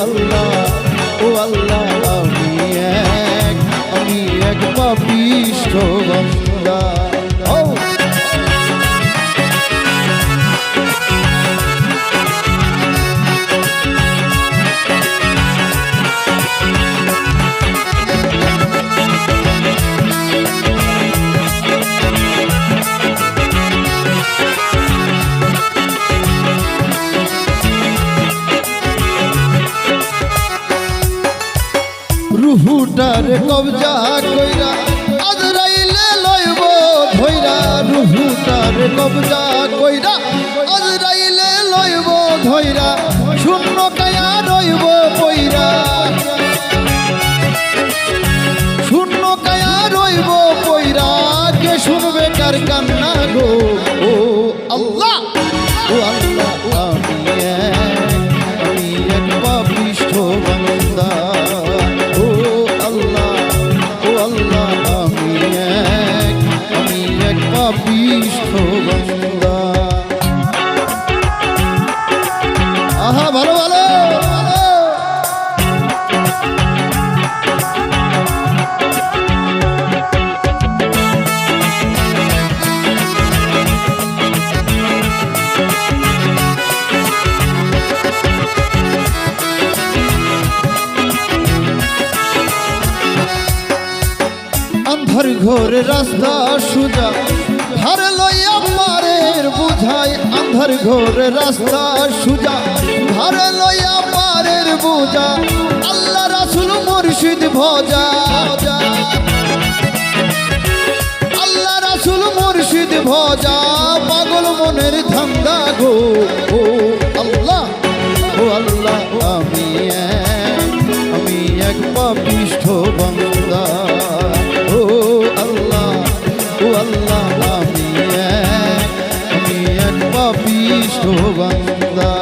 আল্লাহ ও আল্লাহ আমি এক আমি এক পাপিষ্ঠ রুহুটার কবজা কইরা। আজরাইলে লইব ধইরা। রুহুটার কবজা কইরা। আজরাইলে লইব ধইরা। শূন্য কায়া রইব পইরা। শূন্য কায়া রইব আন্ধার ঘোর রাস্তা সুজা। ধার লইয়া পারের বুঝাই, আন্ধার ঘোর রাস্তা সুজা। ধার লইয়া পারের বুঝা, আল্লাহ রাসুল মুর্শিদ ভজা। আল্লাহ রাসুল মুর্শিদ ভজা, পাগল মনের ধান্দা গো। ও আল্লাহ ও আল্লাহ, আমি এক আমি এক পাপিষ্ঠ বান্দা। বিষ্ণু বান্দা।